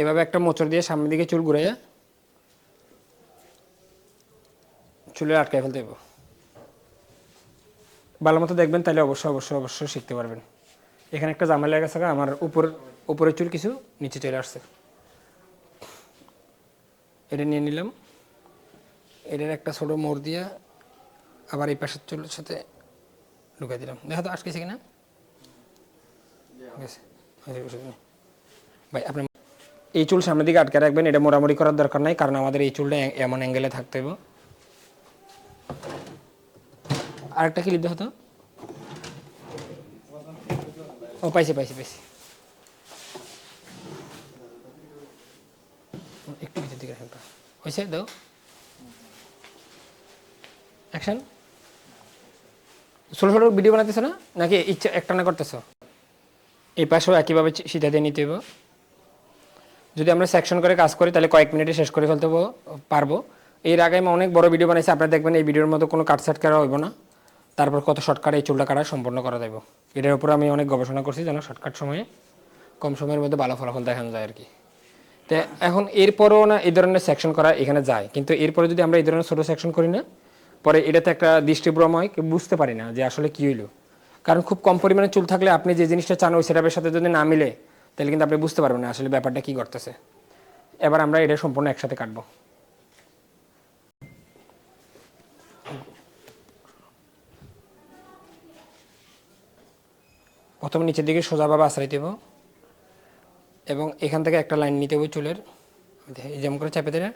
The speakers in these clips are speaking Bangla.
এভাবে একটা মোচড় দিয়ে সামনের দিকে চুল ঘুরাইয়া চুলে আটকায় ফেলতে হবে ভালো মতো দেখবেন তাহলে অবশ্যই অবশ্যই অবশ্যই শিখতে পারবেন। এখানে একটা জামা লেগে গেছে আমার উপর উপরের চুল কিছু নিচে চলে আসছে। এটা নিয়ে নিলাম। এটার একটা ছোটো মোড় দিয়া আবার এই পাশের চুলের সাথে ঢুকাই দিলাম। দেখা তো আটকেছে কিনা? ভাই আপনি এই চুল সামনের দিকে আটকে রাখবেন, এটা মোড়ামুড়ি করার দরকার নাই, কারণ আমাদের এই চুলটা এমন অ্যাঙ্গেলে থাকতে হবে আরেকটা ক্লিপ দেখো ও, পাইছি পাইছি পাইছি। একটু ভিতর দিকে হয়েছে দাও। অ্যাকশন ছোটো ছোটো ভিডিও বানাতেছো না? নাকি ইচ্ছা একটা না করতেছো? এই পাশেও একইভাবে দিয়ে নিতে হবে যদি আমরা সেকশন করে কাজ করি, তাহলে কয়েক মিনিটে শেষ করে ফেলতে পারবো- এর আগে আমি অনেক বড় ভিডিও বানাইছি, আপনারা দেখবেন এই ভিডিওর মতো কোনো কাটসাট করা হইব না। তারপর কত শর্টকাট এই চুলটা কাটা সম্পূর্ণ করা যাবে এটার উপর আমি অনেক গবেষণা করছি যেন শর্টকাট সময়ে কম সময়ের মধ্যে ভালো ফলাফল দেখানো যায় আর কি। তো এখন এরপরও না এই ধরনের সেকশন করা এখানে যায়। কিন্তু এরপরে যদি আমরা এই ধরনের ছোটো সেকশন করি না, পরে এটাতে একটা দৃষ্টিভ্রম হয় বুঝতে পারি না যে আসলে কী হইল। কারণ খুব কম পরিমাণে চুল থাকলে আপনি যে জিনিসটা চান ওই সেটাপের সাথে যদি না মিলে তাহলে কিন্তু আপনি বুঝতে পারবেন না আসলে ব্যাপারটা কী করতেছে। এবার আমরা এটা সম্পূর্ণ একসাথে কাটবো। প্রথমে নিচের দিকে সোজাভাবে আশ্রয় দেব। এবং এখান থেকে একটা লাইন নিতে হবে চুলের। যেমন করে চাপে দিলে।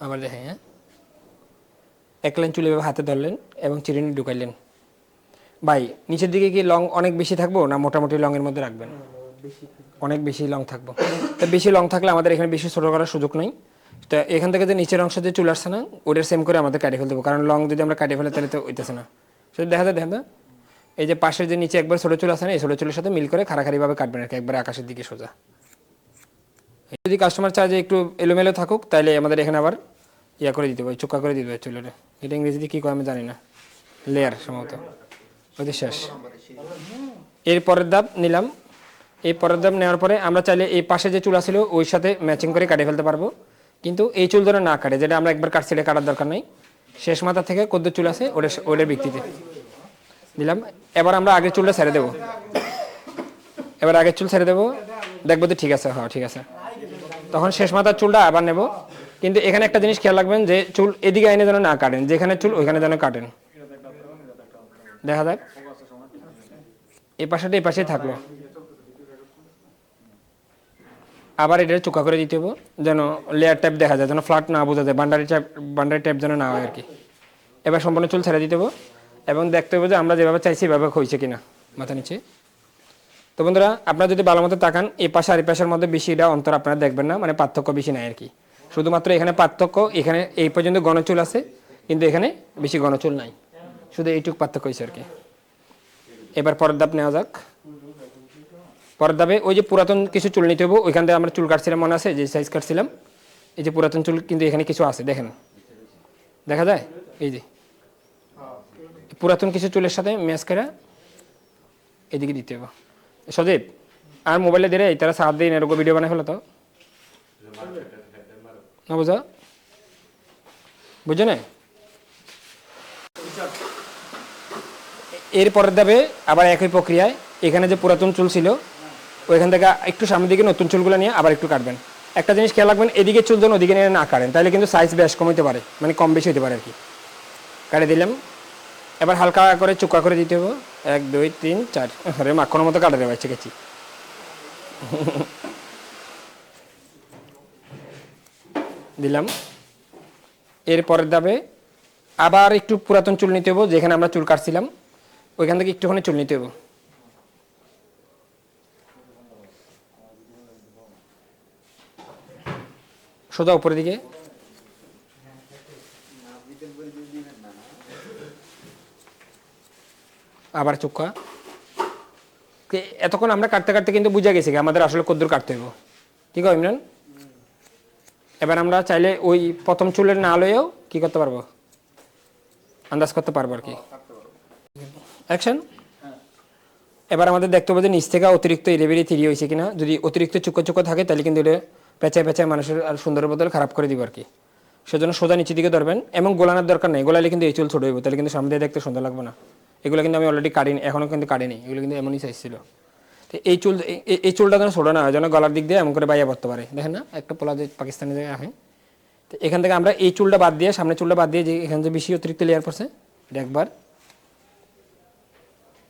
আবার দেখেন হ্যাঁ। এক লাইন চুলে হাতে ধরলেন এবং চিরুনি ঢুকাইলেন। ভাই, নিচের দিকে কি লং অনেক বেশি থাকব না মোটামুটি লংয়ের মধ্যে রাখবেন? অনেক বেশি লং থাকব। তো বেশি লং থাকলে আমাদের এখানে বেশি ছোটো করার সুযোগ নেই। তো এখান থেকে যে নিচের অংশ যে চুল আসছে না ওটার সেম করে আমাদের কাটে ফেলতে কারণ লং যদি আমরা কাটিয়ে ফেলে, তাহলে তো হইতেছে না। সেটা দেখা যায়, দেখা এই যে পাশের যে নিচে একবার ছোটো চুল আছে না, এই ছোটো চুলের সাথে মিল করে খাড়াখাড়িভাবে কাটবেন আর কি, একবারে আকাশের দিকে সোজা। যদি কাস্টমার চায় যে একটু এলোমেলো থাকুক তাহলে আমাদের এখানে আবার ইয়া করে দিতে হবে চোখা করে দিতে হবে চুলের। এটা ইংরেজিতে কী কয় আমি জানি না। লেয়ার সম্ভবত। ওদের শেষ। এর পরের ধাপ নিলাম। এই পরের ধাপ নেওয়ার পরে আমরা চাইলে এই পাশে যে চুল ছিল ওই সাথে ম্যাচিং করে কাটে ফেলতে পারব। কিন্তু এই চুল ধরে না কাটে, যেটা আমরা একবার কাটছি এটা কাটার দরকার নেই। শেষ মাথা থেকে কদ্দ চুল আছে, ওটা ওটার ভিত্তিতে। দিলাম এবার আমরা আগের চুলটা ছেড়ে দেবো। এবার আগের চুল ছেড়ে দেবো। দেখব তো ঠিক আছে হ্যাঁ ঠিক আছে। তখন শেষ মাথার চুলটা আবার নেব। কিন্তু এখানে একটা জিনিস খেয়াল রাখবেন যে চুল এদিকে আইনে যেন না কাটেন, যেখানে চুল ওইখানে যেন কাটেন। দেখা যাক। এই পাশেটা এই পাশেই থাকল। আবার এটা চোখা করে দিতে হবে, যেন লেয়ার টাইপ দেখা যায়, যেন ফ্ল্যাট না বোঝা যায় বান্ডারি টাইপ বান্ডারি টাইপ যেন না হয় আর কি। এবার সম্পূর্ণ চুল ছেড়ে দিতে হবে এবং দেখতে হবে যে আমরা যেভাবে চাইছি এভাবে হয়েছে কিনা, মাথা নিচে। তো বন্ধুরা, আপনারা যদি ভালো মতো তাকান, এই পাশে আর এই পাশের মধ্যে বেশি এটা অন্তর আপনারা দেখবেন না মানে পার্থক্য বেশি নাই আর কি। শুধুমাত্র এখানে পার্থক্য, এখানে এই পর্যন্ত গণচুল আছে, কিন্তু এখানে বেশি গণচুল নাই। শুধু এইটুক পার্থক্য হয়েছে আর কি। এবার পরের ধাপ নেওয়া যাক। পরের ধাপে ওই যে পুরাতন কিছু চুল নিতে হবে ওইখান থেকে আমরা চুল কাটছিলাম, মনে আছে? যে সাইজ কাটছিলাম। এই যে পুরাতন চুল কিন্তু এখানে কিছু আছে, দেখেন। দেখা যায়? এই যে। পুরাতন কিছু চুলের সাথে ম্যাচ করে এদিকে দিতে হবে সজীব, আর মোবাইলে দিলে তারা সাত দিন এরকম ভিডিও বানাই ফেলো তো। না বুঝা? বুঝছ না এর পরের ধাপে আবার একই প্রক্রিয়ায় এখানে যে পুরাতন চুল ছিল, ওইখান থেকে একটু সামনের দিকে নতুন চুলগুলো নিয়ে আবার একটু কাটবেন। একটা জিনিস খেয়াল রাখবেন, এদিকে চুল যেন ওদিকে নিয়ে না কাটেন, তাহলে কিন্তু সাইজ বেশ কম হতে পারে মানে কম বেশি হতে পারে আর কি। কাটে দিলাম। এবার হালকা করে চুকা করে দিতে হবে। এক, দুই, তিন, চার। আরে মাখনের মতো কাটে দেওয়া গেছি দিলাম। এরপরের দাবে আবার একটু পুরাতন চুল নিতে হব, যেখানে আমরা চুল কাটছিলাম। ওইখান থেকে একটুখানি চুল নিতে হব সোজা উপরের দিকে। আবার চুক্কা। এতক্ষণ আমরা কাটতে কাটতে কিন্তু বুঝে গেছি আমাদের আসলে কদ্দূর কাটতে হইব। ঠিক আছে ইমরান? এবার আমরা চাইলে ওই প্রথম চুলের না লয়েও কি করতে পারব? আন্দাজ করতে পারব আর কি। অ্যাকশন এবার আমাদের দেখতে হবে যে নিচ থেকে অতিরিক্ত এরিবেরি তিরি হয়েছে কিনা। যদি অতিরিক্ত চুক্কো চুক্কো থাকে, তাহলে কিন্তু এটা পেঁচায় পেঁচায় মানুষের আর সুন্দরের বদলে খারাপ করে দিব আর কি। সেজন্য সোজা নিচের দিকে ধরবেন, এবং গোলানোর দরকার নেই। গোলালে কিন্তু এই চুল ছোট হইব, তাহলে কিন্তু সামনে দেখতে সুন্দর লাগবে না। এগুলো কিন্তু আমি অলরেডি কাটিনি এখনও কিন্তু কাটিনি। এগুলো কিন্তু এমনই সাইজ ছিল। তো এই চুল, এই- চুলটা যেন ছোটো না হয়, যেন গলার দিক দিয়ে এমন করে বাইয়া পড়তে পারে। দেখেন না, একটা পোলা যে পাকিস্তানি জায়গায় আছে তো এখান থেকে আমরা এই চুলটা বাদ দিয়ে সামনে চুলটা বাদ দিয়ে যে এখানে যে বেশি অতিরিক্ত লেয়ার পড়ছে, এটা একবার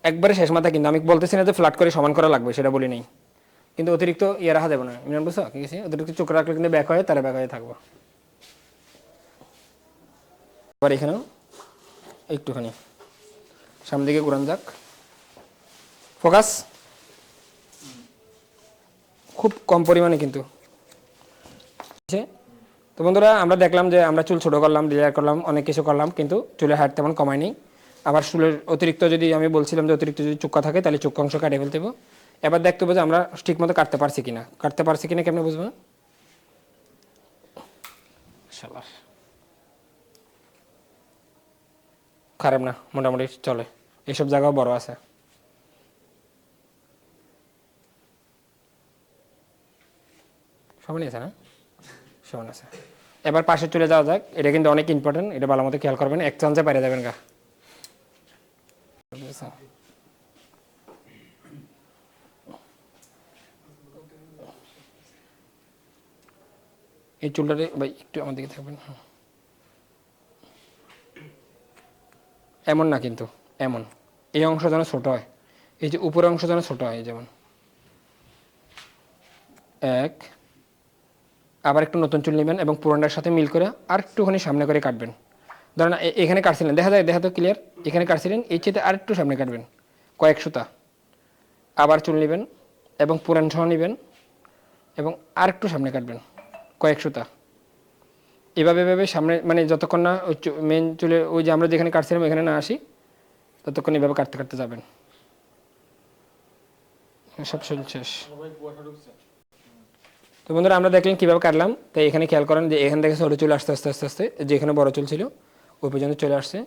একবারে শেষ মাথা কিন্তু। আমি বলতেছি না যে ফ্ল্যাট করে সমান করা লাগবে, সেটা বলি নেই। কিন্তু অতিরিক্ত ইয়ে রাখা যাবে না। ইমরান, বুঝছ? কি আছে অতিরিক্ত চোখ রাখলে কিন্তু ব্যাক হয়ে তারা ব্যাক হয়ে থাকব। আবার এখানেও একটুখানি। সামনে দিকে ঘুরান যাক। ফোকাস। খুব কম পরিমাণে কিন্তু? তো বন্ধুরা, আমরা দেখলাম যে আমরা চুল ছোটো করলাম ডিলার করলাম, অনেক কিছু করলাম, কিন্তু চুলের হাইট তেমন কমায়নি আবার চুলের অতিরিক্ত যদি আমি বলছিলাম যে অতিরিক্ত যদি চুক্কা থাকে তাহলে চুক্কা অংশ কাটিয়ে ফেলতে হবে এবার দেখতে হবে যে আমরা ঠিক মতো কাটতে পারছি কিনা। কাটতে পারছি কিনা কেমন বুঝব? শালার। খারাপ না মোটামুটি চলে। এইসব জায়গাও বড় আছে। সমানই আছে না? সমান আছে। এবার পাশে চলে যাওয়া যাক। এটা কিন্তু অনেক ইম্পর্টেন্ট এটা ভালো মতো খেয়াল করবেন। এক চান্সে বাইরে যাবেন গা। এই চুলটারে ভাই, একটু আমার দিকে থাকবেন? হ্যাঁ। এমন না কিন্তু, এমন। এই অংশ যেন ছোট হয়। এই যে উপরের অংশ যেন ছোট হয় যেমন। এক। আবার একটু নতুন চুল নেবেন এবং পুরোটার সাথে মিল করে আর একটুখানি সামনে করে কাটবেন। ধরেন এখানে কাটছিলেন, দেখা যায়, দেখা তো ক্লিয়ার এখানে কাটছিলেন, এই চেয়ে আর একটু সামনে কাটবেন, কয়েক সুতা। আবার চুল নেবেন এবং পুরান সহ নেবেন এবং আর একটু সামনে কাটবেন, কয়েক সুতা। এভাবে এভাবে সামনে মানে যতক্ষণ না ওই মেন চুলে ওই যে আমরা যেখানে কাটছিলাম এখানে না আসি, ততক্ষণ এভাবে কাটতে কাটতে যাবেন। সব শেষ। তো বন্ধুরা, আমরা দেখলেন কীভাবে কাটলাম। তাই এখানে খেয়াল করেন যে এখান থেকে ছোটো চুল আস্তে আস্তে আস্তে আস্তে, যেখানে বড় চুল ছিল ওই পর্যন্ত চলে আসছে।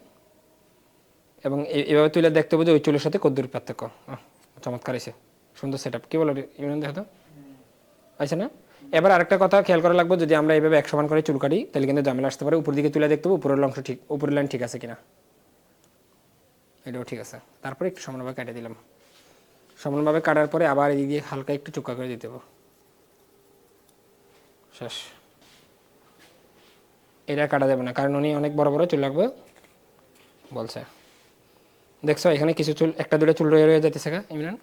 এবং এভাবে তুলে দেখতে হবে যে ওই চুলের সাথে কদ্দুর পার্থক্য। চমৎকার এসে সুন্দর সেট আপ কী বলো ইউনিয়ন দেখো আছে না? এবার আরেকটা কথা খেয়াল করা লাগবে, যদি আমরা এইভাবে এক সমান করে চুল কাটি, তাহলে কিন্তু ঝামেলা আসতে পারে। উপর দিকে তুলে দেখতে হবে, উপরের অংশ ঠিক, উপরের লাইন ঠিক আছে কিনা। এটাও ঠিক আছে। তারপরে একটু সমানভাবে কেটে দিলাম। সমানভাবে কাটার পরে আবার এদিক দিয়ে হালকা একটু চুক্কা করে দিতে হবে। শেষ। এটা কাটা যাবে না কারণ উনি অনেক বড় বড় চুল লাগবে বলছে। দেখছ এখানে কিছু চুল একটা দুটো চুল রয়ে রয়ে যেতেছে গা ইমরান।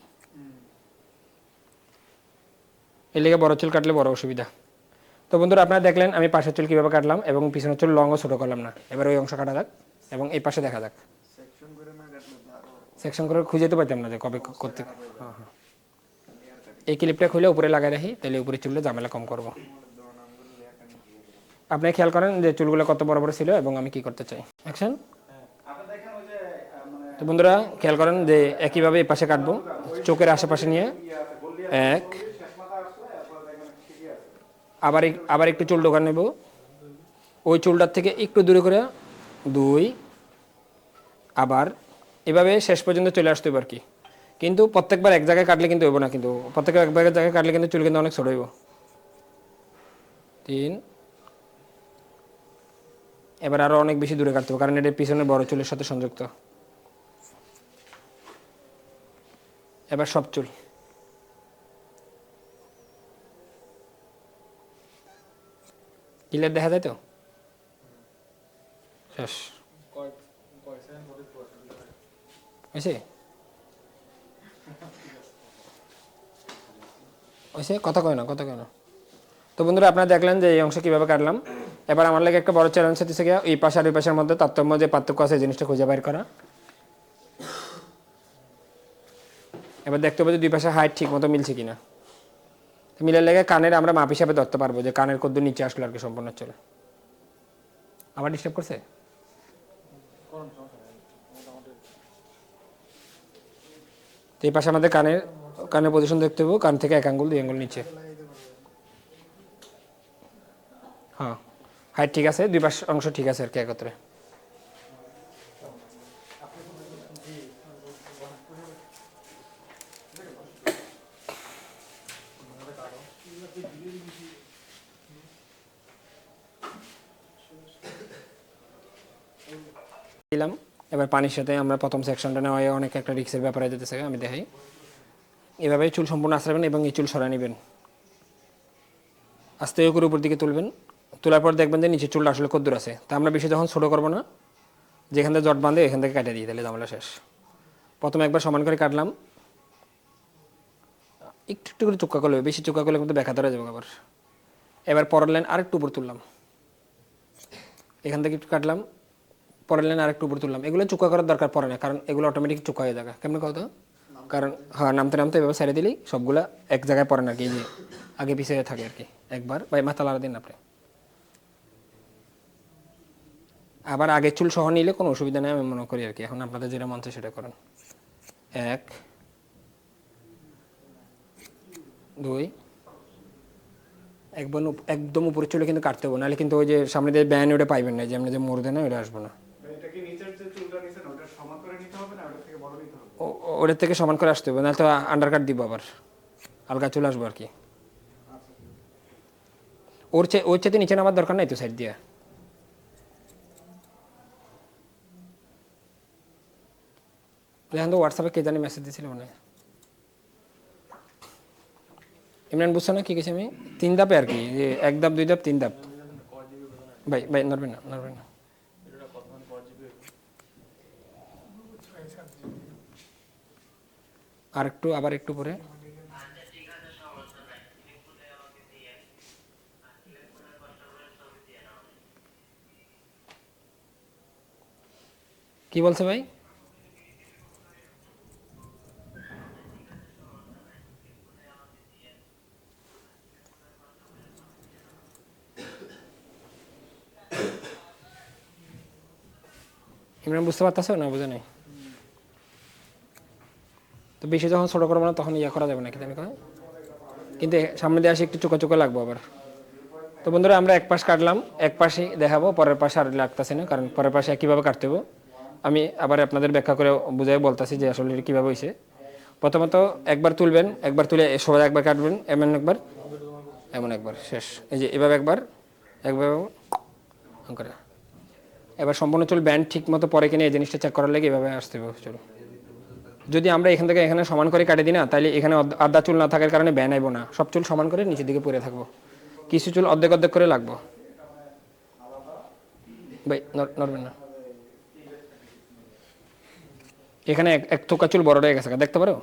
এর লেগে বড় চুল কাটলে বড় অসুবিধা। তো বন্ধুরা আপনারা দেখলেন আমি পাশের চুল কীভাবে কাটলাম এবং পিছনের চুল লং ও ছোটো করলাম না। এবার ওই অংশ কাটা যাক এবং এই পাশে দেখা যাক। সেকশন করে খুঁজে তো পাইতাম না যে কবে করতে হ্যাঁ হ্যাঁ। এই ক্লিপটা খুলে উপরে লাগাই রাখি তাহলে উপরে চুলে ঝামেলা কম করব। আপনি খেয়াল করেন যে চুলগুলো কত বড় বড় ছিল এবং আমি কি করতে চাই। অ্যাকশন তো বন্ধুরা, খেয়াল করেন যে একইভাবে এই পাশে কাটবো। চোখের আশেপাশে নিয়ে। এক। আবার আবার একটু চুল দোকান নেব। ওই চুলটার থেকে একটু দূরে করে। দুই। আবার এভাবে শেষ পর্যন্ত চলে আসতে হবে আর কি। কিন্তু প্রত্যেকবার এক জায়গায় কাটলে কিন্তু হইব না কিন্তু। প্রত্যেকবার এক জায়গায় কাটলে কিন্তু চুল কিন্তু অনেক ছোট হইব। তিন। এবার আরও অনেক বেশি দূরে কাটতে হবে, কারণ এটা পিছনের বড় চুলের সাথে সংযুক্ত। এবার সব চুল। ক্লিয়ার দেখা যায় তো? কথা কয় না, কথা কয় না। তো বন্ধুরা, আপনারা দেখলেন যে এই অংশ কীভাবে কাটলাম। এবার আমার লাগে একটা বড় চ্যালেঞ্জ হচ্ছে গিয়ে এই পাশে আর ওই পাশের মধ্যে তারতম্য যে পার্থক্য আছে জিনিসটা খুঁজে বের করা। এবার দেখতে হবে যে দুই পাশে হাইট ঠিক মতো মিলছে কিনা। মিলের লেগে কানের আমরা মাপ হিসাবে ধরতে পারব যে কানের কদ্দু নিচে আসলো আর কি সম্পূর্ণ চলে। আবার ডিস্টার্ব করছে? তো এই পাশে আমাদের কানের কানের পজিশন দেখতে হবে, কান থেকে এক আঙ্গুল, দুই আঙ্গুল নিচে। হ্যাঁ। হাইট ঠিক আছে, দুই পাশ অংশ ঠিক আছে আর কি একত্রে। দিলাম। এবার পানির সাথে আমরা প্রথম সেকশনটা নেওয়া হয় অনেক একটা রিক্সের ব্যাপারে যেতে থাকে আমি দেখাই। এভাবে চুল সম্পূর্ণ আশ্রাবেন এবং এই চুল সরা নেবেন। আস্তে করে উপর দিকে তুলবেন। তোলার পর দেখবেন যে নিচে চুলটা আসলে কদ্দূর আছে। তা আমরা বেশি যখন ছোটো করব না। যেখান থেকে জট বাঁধে, এখান থেকে কাটিয়ে দিই, তাহলে ঝামেলা শেষ। প্রথমে একবার সমান করে কাটলাম। একটু একটু করে চুক্কা করলে বেশি চুক্কা করলে কিন্তু ব্যাখা ধরে যাবে আবার। এবার পরের লাইন আরেকটু উপর তুললাম। এখান থেকে একটু কাটলাম। পরের লাইন আরেকটু উপর তুললাম। এগুলো চুক্কা করার দরকার পড়ে না, কারণ এগুলো অটোমেটিক চুক্কা হয়ে যাবে। কেমন কথা কারণ হ্যাঁ নামতে নামতে এভাবে ছেড়ে দিলেই সবগুলা এক জায়গায় পড়ে না কি যে আগে পিছিয়ে থাকে আর কি, একবার। বা মাথা লাড়া দিন আপনি। আবার আগের চুল সহ নিলে কোনো অসুবিধা নেই আমি মনে করি আর কি। এখন আপনাদের যেটা মন চায় সেটা করেন। এক দুই একবার একদম উপরে চলে কিন্তু কাটতে হবে নাহলে কিন্তু ওই যে সামনে দিয়ে ব্যান ওটা পাইবেন না যে আমরা যে দেয় না ওটা আসব না। এটা কি নিচের যে চুলটা নিছেন ওটা সমান করে নিতে হবে না ওটা থেকে বড় নিতে হবে? ও- ও- ওটার থেকে সমান করে আসতে হবে নাহলে তো আন্ডার কাট দিব আবার। হালকা চলে আসব আর কি। ওর চেয়ে ওর চেয়ে নিচে নামার দরকার নাই তো সাইড দিয়ে? দেখেন তো হোয়াটসঅ্যাপে কে জানি মেসেজ দিয়েছিল মনে হয়। ইমরান বুঝছ না কি গেছি আমি? তিন ধাপে আর কি, যে এক ধাপ, দুই ধাপ, তিন ধাপ। ভাই ভাই, নড়বেন না নড়বেন না। আর একটু, আবার একটু পরে। কি বলছে ভাই? ইমরান বুঝতে পারতেছো? না, বুঝে নাই। তো বেশি যখন ছোটো করব না, তখন ইয়া করা যাবে না কি কিন্তু সামনে দিয়ে আসে, একটু চোকা চোকা লাগবো আবার। তো বন্ধুরা, আমরা এক পাশ কাটলাম, এক পাশে দেখাবো, পরের পাশে আর লাগতেছে না, কারণ পরের পাশে কীভাবে কাটতে হবে আমি আবার আপনাদের ব্যাখ্যা করে বুঝাই বলতেছি যে আসলে কীভাবে হয়েছে প্রথমত, একবার তুলবেন, একবার তুলে সবাই একবার কাটবেন, এমন একবার এমন একবার, শেষ। এই যে, এভাবে একবার একবার করে। এবার সম্পূর্ণ চুল ব্যান্ড ঠিক মতো পরে কিনে এই জিনিসটা চেক করার লাগে এভাবে আসতে হবে, চুল। যদি আমরা এখান থেকে এখানে সমান করে কাটে দিই না, তাহলে এখানে আধা চুল না থাকার কারণে ব্যান আইব না। সব চুল সমান করে নিচের দিকে পরে থাকব। কিছু চুল অর্ধেক অর্ধেক করে লাগবো। ভাই নড়বেন না। এখানে এক- থোকা চুল বড় হয়ে গেছে দেখতে পারো?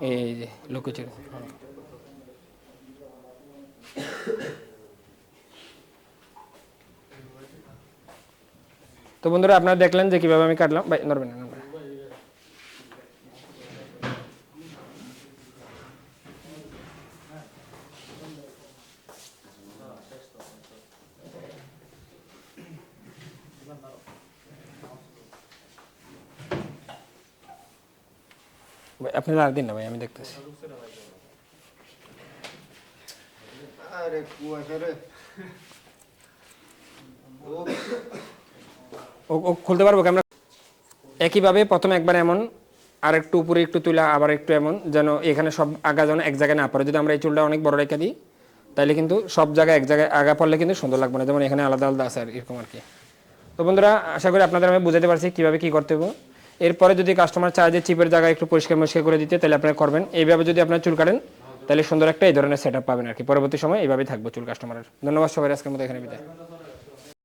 এই যে লক্ষ্য চুল হ্যাঁ। তো বন্ধুরা আপনারা দেখলেন যে কীভাবে আমি কাটলাম। ভাই নড়বেন না নড়বেন আপনি আর দিন না ভাই, আমি দেখতেছি। আরে কুয়াশা রে ও ও খুলতে পারব ক্যামেরা? একইভাবে প্রথমে একবার এমন আর একটু উপরে একটু তুলা আবার একটু এমন, যেন এখানে সব আগা যেন এক জায়গায় না পড়ে। যদি আমরা এই চুলটা অনেক বড় রেখে দিই তাহলে কিন্তু সব জায়গায় এক জায়গায় আগা পড়লে কিন্তু সুন্দর লাগবে না। যেমন এখানে আলাদা আলাদা আছে আর এরকম আর কি। তো বন্ধুরা, আশা করি আপনাদের আমি বুঝাতে পারছি কীভাবে কী করতে হবে এরপরে যদি কাস্টমার চায় যে চিপের জায়গায় একটু পরিষ্কার মরিষ্কার করে দিতে তাহলে আপনারা করবেন। এইভাবে যদি আপনার চুল কাটেন তাহলে সুন্দর একটা এই ধরনের সেট আপ পাবেন আর কি। পরবর্তী সময় এইভাবেই থাকবে চুল কাস্টমারের ধন্যবাদ সবাই আজকের মতো এখানে বিদায়।